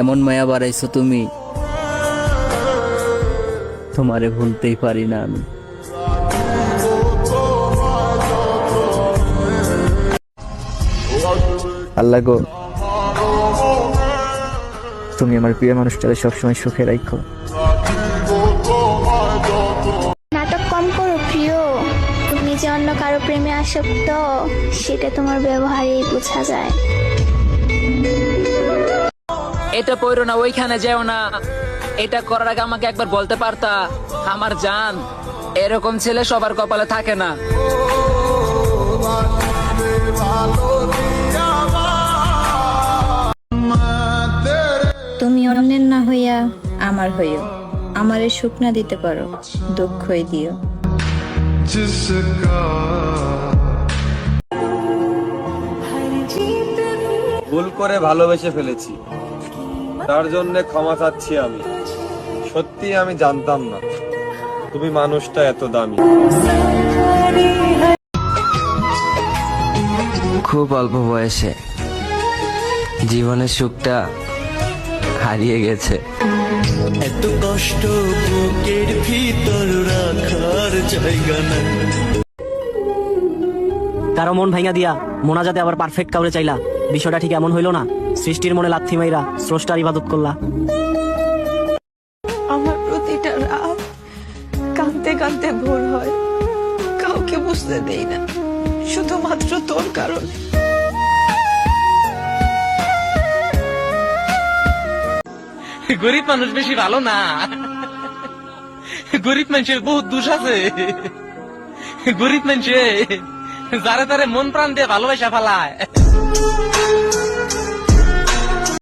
এমন মায়া বাড়াইছো তুমি? তোমারে ভুলতেই পারি না আমি। আল্লাহ গো তুমি আমার প্রিয় মানুষটাকে সবসময় সুখে রাখো। নাটক কম করো প্রিয়। তুমি যে অন্য কারও প্রেমে আসক্ত সেটা তোমার ব্যবহারেই বোঝা যায়। এটা পড়ো না ওইখানে যেও না। এটা করার আগে আমাকে একবার বলতে পারতা আমার জান এরকম ছেলে সবার কপালে থাকে না। তুমি অন্যের না হইয়া আমার হইও। আমারে সুখ না দিতে পারো দুঃখই দিও। ভুল করে ভালোবেসে ফেলেছি। তার জন্য ক্ষমা চাচ্ছি আমি। সত্যি আমি জানতাম না তুমি মানুষটা এত দামি। খুব অল্প বয়সে জীবনের সুখটা হারিয়ে গেছে। এত কষ্ট বুকের ভিতর রাখার জায়গা নাই। কারও মন ভাঙা দিয়া মোনাজাতে আবার পারফেক্ট কাউরে চাইলা। বিষয়টা ঠিক এমন হইল না। সৃষ্টির মনে লাথি মাইরা স্রষ্টার ইবাদত করলা। আমার প্রতিটা রাত কাঁদতে কাঁদতে ভোর হয়। কাউকে বুঝতে দেই না শুধুমাত্র তোর কারণে। গরিব মানুষ বেশি ভালো না। গরিব মানুষের বহুত দোষ আছে। গরিব মানুষে যারে তারে মন প্রাণ দিয়ে ভালোবাসা ফেলায়।